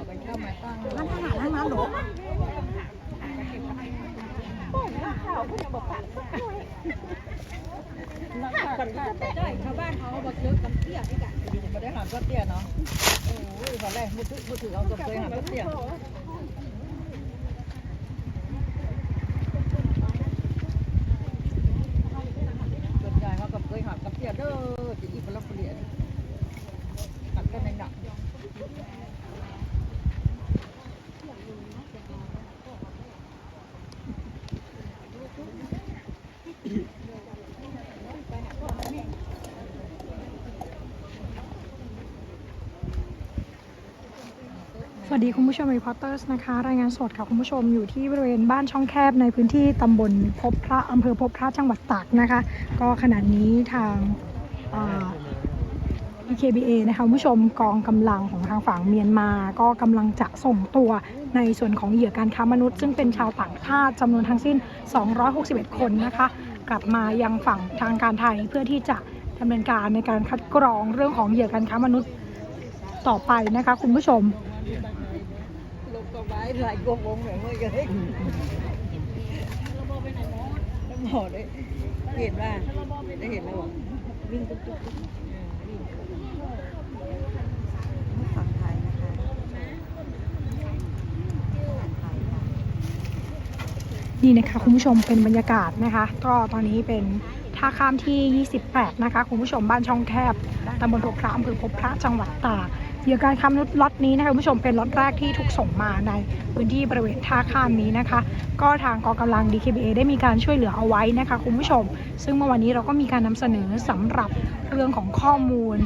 เอาไปเข้ามาตั้งร้านอาหารร้านมาหลงนักข่าวกันค่ะได้ชาวบ้านเขาบอกเลิกกันเตี้ยนี่กันไม่ได้หามก็เตี้ยเนาะโอ้ยตอนแรกมือถือมือถือเอาตัวเคยหามก็เตี้ยส่วนใหญ่เขากับเคยหามกับเตี้ยเด้อจะอีกคนละเปลี่ยนตัดกันในหนัก สวัสดีคุณผู้ชมรีพอร์เตอร์สนะคะ รายงานสดค่ะคุณผู้ชมอยู่ที่บริเวณบ้านช่องแคบในพื้นที่ตำบลพบพระอำเภอพบพระจังหวัดตากนะคะ ก็ขณะนี้ทางอ่า EKBA นะคะคุณผู้ชมกองกำลังของทางฝั่งเมียนมา ก็กำลังจะส่งตัวในส่วนของเหยื่อการค้ามนุษย์ ซึ่งเป็นชาวต่างชาติจำนวนทั้งสิ้น 261 คนนะคะ กลับมายังฝั่งทางการไทยเพื่อที่จะดำเนินการในการคัดกรองเรื่องของเหยื่อการค้ามนุษย์ต่อไปนะคะคุณผู้ชม ลงก็ไว้หลายกวงแบบเมื่อกี้ล้วหมอได้เห็นว่าได้เห็นแล้ววิ่งตุ๊กตุ๊กฝั่งไทยนะคะนี่นะคะคุณผู้ชมเป็นบรรยากาศนะคะ ก็ตอนนี้เป็นท่าข้ามที่ 28 นะคะ คุณผู้ชมบ้านช่องแคบตำบลพบพระอำเภอพบพระจังหวัดตาก เหยื่อการค้ามนุษย์ล็อตนี้นะคะคุณผู้ชมเป็นล็อตแรกที่ถูกส่งมาในพื้นที่บริเวณท่าข้ามนี้นะคะ ก็ทางกองกำลัง DKBA ได้มีการช่วยเหลือเอาไว้นะคะคุณผู้ชม ซึ่งเมื่อวันนี้เราก็มีการนำเสนอสำหรับเรื่องของข้อมูล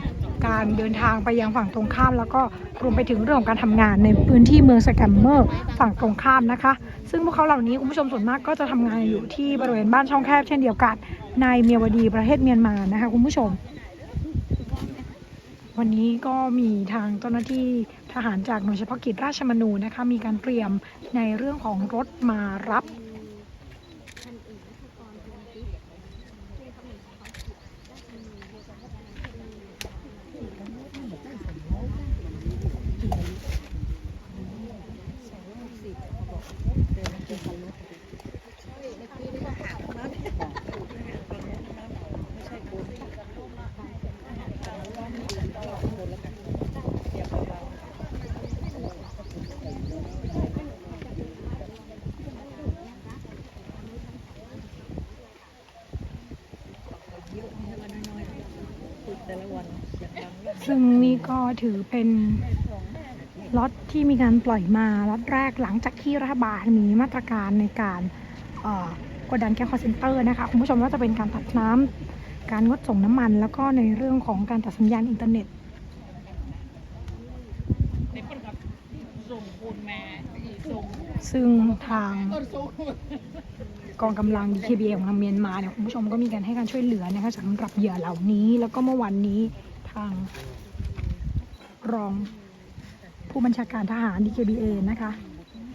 การเดินทางไปยังฝั่งตรงข้าม แล้วก็รวมไปถึงเรื่องของการทำงานในพื้นที่เมืองสแกมเมอร์ฝั่งตรงข้ามนะคะ ซึ่งพวกเขาเหล่านี้คุณผู้ชมส่วนมากก็จะทำงานอยู่ที่บริเวณบ้านช่องแคบเช่นเดียวกันในเมียวดีประเทศเมียนมานะคะคุณผู้ชม วันนี้ก็มีทางเจ้าหน้าที่ทหารจากหน่วยเฉพาะกิจราชมนูนะคะ มีการเตรียมในเรื่องของรถมารับแต่ละวันเสียง ดังเรื่องซึ่งนี่ก็ถือเป็นล็อตที่มีการปล่อยมาล็อตแรกหลังจากที่รัฐบาลมีมาตรการในการเอ่อกดดันแก๊งคอร์เซนเตอร์นะคะคุณผู้ชมว่าจะเป็นการตัดน้ำการงดส่งน้ำมัน แล้วก็ในเรื่องของการตัดสัญญาณอินเทอร์เน็ตในคนขับส่งปูนมาส่งซึ่งทางต้นส่ง กองกำลัง DKBA ของทางเมียนมาเนี่ยคุณผู้ชมก็มีการให้การช่วยเหลือนะคะสำหรับเหยื่อเหล่านี้ แล้วก็เมื่อวันนี้ทางรองผู้บัญชาการทหาร DKBA นะคะ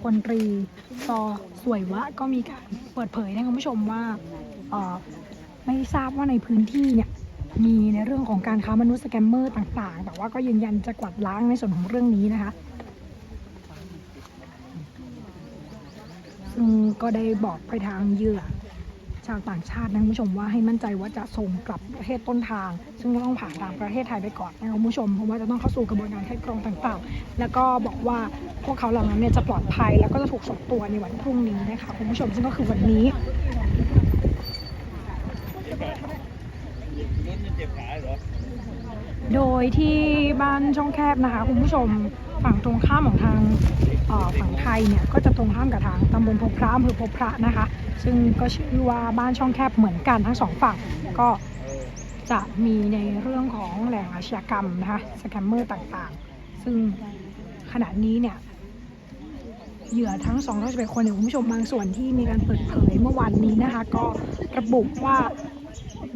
พลตรีซอสวยวะก็มีการเปิดเผยนะคุณผู้ชมว่าไม่ทราบว่าในพื้นที่เนี่ยมีในเรื่องของการค้ามนุษย์สแกมเมอร์ต่างๆ แต่ว่าก็ยืนยันจะกวาดล้างในส่วนของเรื่องนี้นะคะ ซึ่ง ก็ได้บอกไปทางเหยื่อชาวต่างชาตินะคุณผู้ชมว่าให้มั่นใจว่าจะส่งกลับประเทศต้นทาง ซึ่งต้องผ่านทางประเทศไทยไปก่อนนะคุณผู้ชมเพราะว่าจะต้องเข้าสู่กระบวนการคัดกรองต่างๆ แล้วก็บอกว่าพวกเขาเหล่านั้นเนี่ยจะปลอดภัยแล้วก็จะถูกส่งตัวในวันพรุ่งนี้นะคะคุณผู้ชมซึ่งก็คือวันนี้ โดยที่บ้านช่องแคบนะคะคุณผู้ชมฝั่งตรงข้ามของทางฝั่งไทยเนี่ยก็จะตรงข้ามกับทางตำบลพบพระอำเภอพบพระนะคะ ซึ่งก็ชื่อว่าบ้านช่องแคบเหมือนกันทั้งสองฝั่งก็จะมีในเรื่องของแหล่งอาชญากรรมนะคะสแกมเมอร์ต่างๆ ซึ่งขณะนี้เนี่ยเหยื่อทั้ง211คนเนี่ยคุณผู้ชมบางส่วนที่มีการเปิดเผยเมื่อวานนี้นะคะ ก็ระบุว่า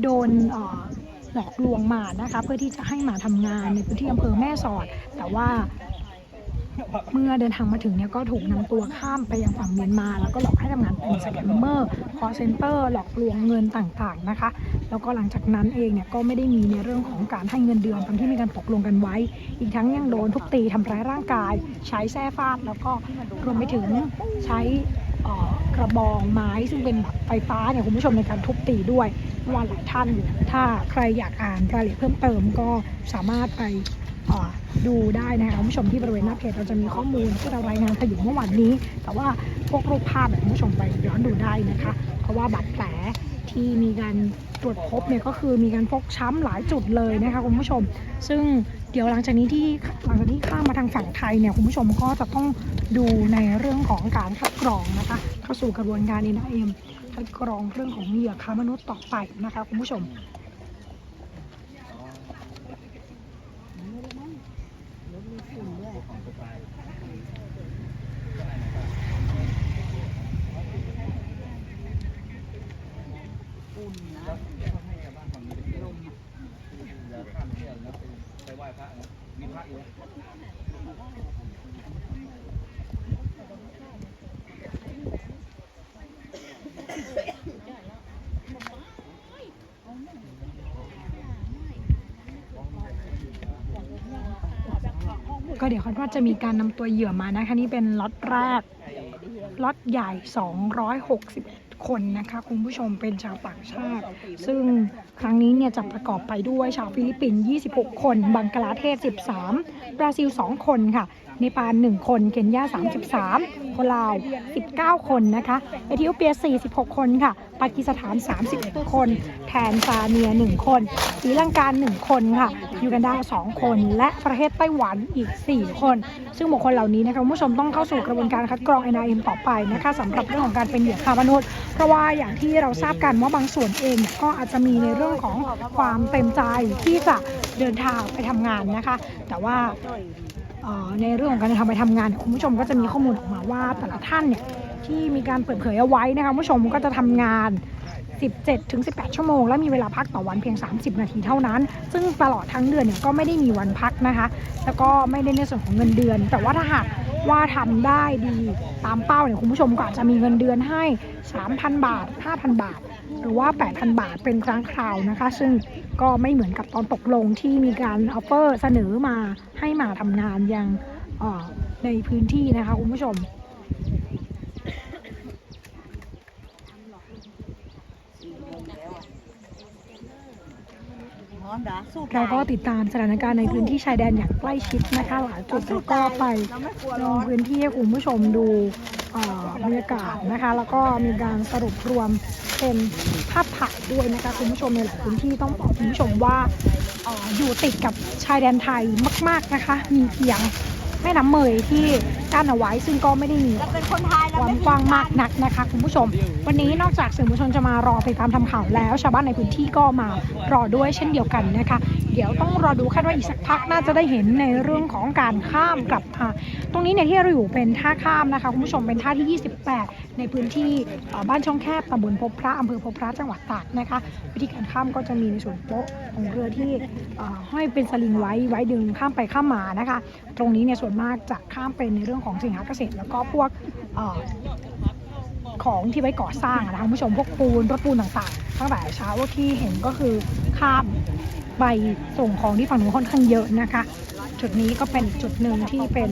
โดนอ่อ หลอกลวงมานะคะ เพื่อที่จะให้มาทำงานในพื้นที่อำเภอแม่สอด แต่ว่า เมื่อเดินทางมาถึงเนี่ยก็ถูกนำตัวข้ามไปยังฝั่งเมียนมา แล้วก็หลอกให้ทำงานเป็นสแกมเมอร์คอเซ็นเตอร์หลอกลวงเงินต่างๆนะคะ แล้วก็หลังจากนั้นเองเนี่ยก็ไม่ได้มีในเรื่องของการให้เงินเดือนตามที่มีการตกลงกันไว้ อีกทั้งยังโดนทุบตีทำร้ายร่างกาย ใช้แส้ฟาดแล้วก็รวมไปถึงใช้ กระบองไม้ซึ่งเป็นแบบไฟฟ้าเนี่ยคุณผู้ชมในการทุบตีด้วยเมื่อวานหลายท่านถ้าใครอยากอ่านรายละเอียดเพิ่มเติมก็สามารถไปดูได้นะคะคุณผู้ชมที่บริเวณหน้าเพจเราจะมีข้อมูลที่เรารายงานไปอยู่เมื่อวานนี้ แต่ว่าพวกรูปภาพแบบคุณผู้ชมไปย้อนดูได้นะคะ เพราะว่าบาดแผล ที่มีการตรวจพบเนี่ยก็คือมีการฟกช้ำหลายจุดเลยนะคะคุณผู้ชม ซึ่งเดี๋ยวหลังจากนี้ที่หลังจากที่ข้ามมาทางฝั่งไทยเนี่ยคุณผู้ชมก็จะต้องดูในเรื่องของการคัดกรองนะคะเข้าสู่กระบวนการ NIM คัดกรองเรื่องของเหยื่อค้ามนุษย์ต่อไปนะคะคุณผู้ชม ก็เดี๋ยวคาดว่าจะมีการนำตัวเหยื่อมานะคะนี่เป็นล็อตแรกล็อตใหญ่ 260 คนนะคะคุณผู้ชมเป็นชาวต่างชาติ ซึ่งครั้งนี้เนี่ยจะประกอบไปด้วยชาวฟิลิปปินส์ 26 คน บังกลาเทศ 13 บราซิล 2 คนค่ะ เนปาล1 คน เคนยา 33 โคลาว 19 คนนะคะ เอธิโอเปีย 46 คนค่ะ ปากีสถาน 31 คน แทนซาเนีย 1 คนศรีลังกา 1 คนค่ะ ยูกันดา 2 คน และประเทศไต้หวันอีก 4 คน ซึ่งบุคคลเหล่านี้นะคะคุณผู้ชมต้องเข้าสู่กระบวนการคัดกรอง NIM ต่อไปนะคะสำหรับเรื่องของการเป็นเหยื่อค้ามนุษย์ เพราะว่าอย่างที่เราทราบกันว่าบางส่วนเองก็อาจจะมีในเรื่องของความเต็มใจที่จะเดินทางไปทำงานนะคะ แต่ว่า ในเรื่องของการทางไปทำงานเนี่ยคุณผู้ชมก็จะมีข้อมูลออกมาว่าแต่ละท่านเนี่ยที่มีการเปิดเผยเอาไว้นะคะคุณผู้ชมก็จะทำงาน 17ถึง18 ชั่วโมง และมีเวลาพักต่อวันเพียง 30 นาทีเท่านั้น ซึ่งตลอดทั้งเดือนเนี่ยก็ไม่ได้มีวันพักนะคะ แล้วก็ไม่ได้ในส่วนของเงินเดือน แต่ว่าถ้าหากว่าทำได้ดีตามเป้าเนี่ยคุณผู้ชมก็อาจจะมีเงินเดือนให้ 3,000 บาท 5,000 บาท หรือว่า 8,000 บาทเป็นครั้งคราวนะคะ ซึ่งก็ไม่เหมือนกับตอนตกลงที่มีการออฟเฟอร์เสนอมาให้มาทำงานยังในพื้นที่นะคะคุณผู้ชมเราก็ติดตามสถานการณ์ในพื้นที่ชายแดนอย่างใกล้ชิดนะคะหลายจุดแล้วก็ไปลงพื้นที่ให้คุณผู้ชมดูบรรยากาศนะคะ แล้วก็มีการสรุปรวม เป็นภาพถ่ายด้วยนะคะคุณผู้ชมในหลายพื้นที่ต้องบอกคุณผู้ชมว่าออยู่ติดกับชายแดนไทยมาก ๆนะคะ มีเพียงแม่น้ำเมยที่กั้นเอาไว้ซึ่งก็ไม่ได้มีคนไทยความกว้างมากนักนะคะ คุณผู้ชม วันนี้นอกจากสื่อมวลชนจะมารอติดตามทำข่าวแล้ว ชาวบ้านในพื้นที่ก็มารอด้วยเช่นเดียวกันนะคะเดี๋ยวต้องรอดูคาดว่าอีกสักพักน่าจะได้เห็นในเรื่องของการข้ามกลับมาตรงนี้เนี่ยที่เราอยู่เป็นท่าข้ามนะคะคุณผู้ชมเป็นท่าที่ 28 ในพื้นที่บ้านช่องแคบตำบลพบพระอำเภอพบพระจังหวัดตากนะคะ วิธีการข้ามก็จะมีในส่วนโป๊ะของเรือที่ห้อยเป็นสลิงไว้ไว้ดึงข้ามไปข้ามมานะคะ ตรงนี้เนี่ยส่วนมากจะข้ามเป็นในเรื่องของสินค้าเกษตร แล้วก็พวกของที่ไว้ก่อสร้างนะคะคุณผู้ชมพวกปูนรถปูนต่างๆ ตั้งแต่เช้าที่เห็นก็คือข้าม ไปส่งของที่ฝั่งนู้นค่อนข้างเยอะนะคะ จุดนี้ก็เป็นจุดหนึ่งที่เป็น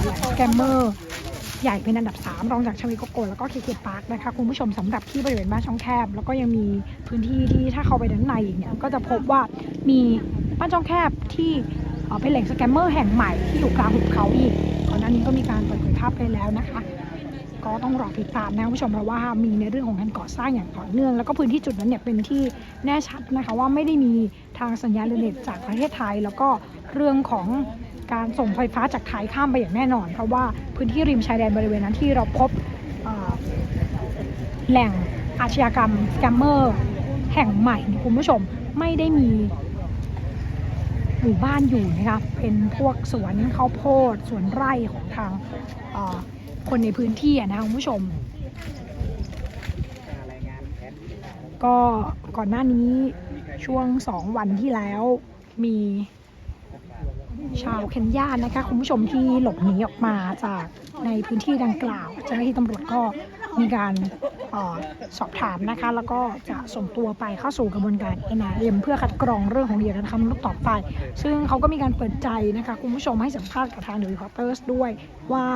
แหล่งสแกมเมอร์ใหญ่เป็นอันดับ 3 รองจากชเวโกโกแล้วก็เคเคพาร์คนะคะ คุณผู้ชมสำหรับที่บริเวณบ้านช่องแคบ แล้วก็ยังมีพื้นที่ที่ถ้าเข้าไปด้านในอีกเนี่ยก็จะพบว่ามีบ้านช่องแคบที่เอ่อเป็นแหล่งสแกมเมอร์แห่งใหม่ที่อยู่กลางหุบเขาอีกก่อนหน้านี้ก็มีการเปิดเผยภาพไปแล้วนะคะ ก็ต้องรอติดตามนะคุณผู้ชมเพราะว่ามีในเรื่องของการก่อสร้างอย่างต่อเนื่อง แล้วก็พื้นที่จุดนั้นเนี่ยเป็นที่แน่ชัดนะคะว่าไม่ได้มีทางสัญญาณเทอร์เน็ตจากประเทศไทย แล้วก็เรื่องของการส่งไฟฟ้าจากไทยข้ามไปอย่างแน่นอน เพราะว่าพื้นที่ริมชายแดนบริเวณนั้นที่เราพบแหล่งอาชญากรรมแกมเมอร์แห่งใหม่คุณผู้ชมไม่ได้มีหมู่บ้านอยู่นะคะเป็นพวกสวนข้าวโพดสวนไร่ของทางอ คนในพื้นที่อะนะคะคุณผู้ชม ก็ก่อนหน้านี้ช่วงสองวันที่แล้วมี ชาวเคนยานะคะคุณผู้ชมที่หลบหนีออกมาจากในพื้นที่ดังกล่าวเจ้าหน้าที่ตำรวจก็มีการออสอบถามนะคะ แล้วก็จะส่งตัวไปเข้าสู่กระบวนการ NRM เพื่อคัดกรองเรื่องของเหยื่อการค้ามนุษย์ต่อไป ซึ่งเขาก็มีการเปิดใจนะคะ คุณผู้ชมให้สัมภาษณ์กับทาง The Reporters ด้วยว่า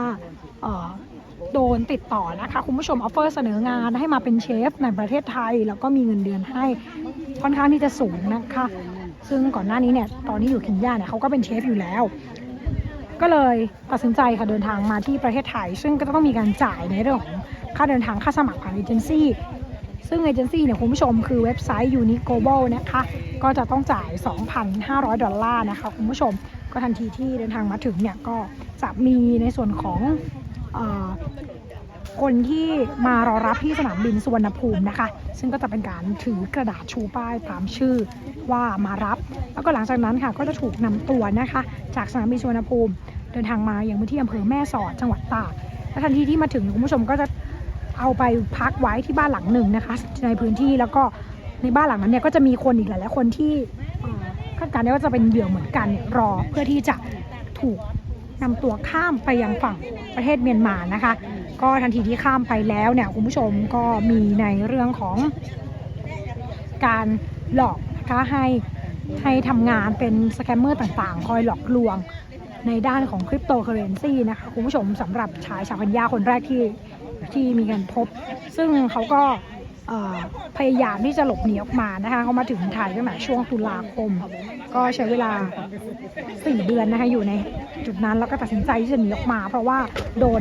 โดนติดต่อนะคะคุณผู้ชมออฟเฟอร์เสนองานให้มาเป็นเชฟในประเทศไทย แล้วก็มีเงินเดือนให้ค่อนข้างที่จะสูงนะคะ ซึ่งก่อนหน้านี้เนี่ยตอนที่อยู่เคนยาเนี่ยเขาก็เป็นเชฟอยู่แล้ว ก็เลยตัดสินใจค่ะเดินทางมาที่ประเทศไทย ซึ่งก็ต้องมีการจ่ายในเรื่องของค่าเดินทางค่าสมัครผ่านเอเจนซี่ซึ่งเอเจนซี่เนี่ยคุณผู้ชมคือเว็บไซต์ Unique Global นะคะ ก็จะต้องจ่าย 2,500 ดอลลาร์นะคะคุณผู้ชมก็ทันทีที่เดินทางมาถึงเนี่ยก็จะมีในส่วนของอคนที่มารอรับที่สนามบินสุวรรณภูมินะคะ ซึ่งก็จะเป็นการถือกระดาษชูป้ายตามชื่อ ว่ามารับ แล้วก็หลังจากนั้นค่ะก็จะถูกนำตัวนะคะ จากสนามบินสุวรรณภูมิ เดินทางมาอย่างพื้นที่อำเภอแม่สอดจังหวัดตากและทันทีที่มาถึงคุณผู้ชมก็จะเอาไปพักไว้ที่บ้านหลังหนึ่งนะคะ ในพื้นที่แล้วก็ในบ้านหลังนั้นเนี่ยก็จะมีคนอีกหลายๆคนที่คาดการณ์ได้ว่าจะเป็นเหยื่อเหมือนกันเนี่ยรอเพื่อที่จะถูกนำตัวข้ามไปยังฝั่งประเทศเมียนมานะคะ ก็ทันทีที่ข้ามไปแล้วเนี่ยคุณผู้ชมก็มีในเรื่องของการหลอก นะคะให้ให้ทำงานเป็นสแกมเมอร์ต่างๆ คอยหลอกลวงในด้านของคริปโตเคอเรนซีนะคะคุณผู้ชมสำหรับชายชาวพันยาคนแรกที่ที่มีการพบ ซึ่งเขาก็พยายามที่จะหลบหนีออกมานะคะเขามาถึงไทยตั้งแต่ช่วงตุลาคม ก็ใช้เวลา 4 เดือนนะคะอยู่ในจุดนั้นแล้วก็ตัดสินใจที่จะหนีออกมา เพราะว่าโดน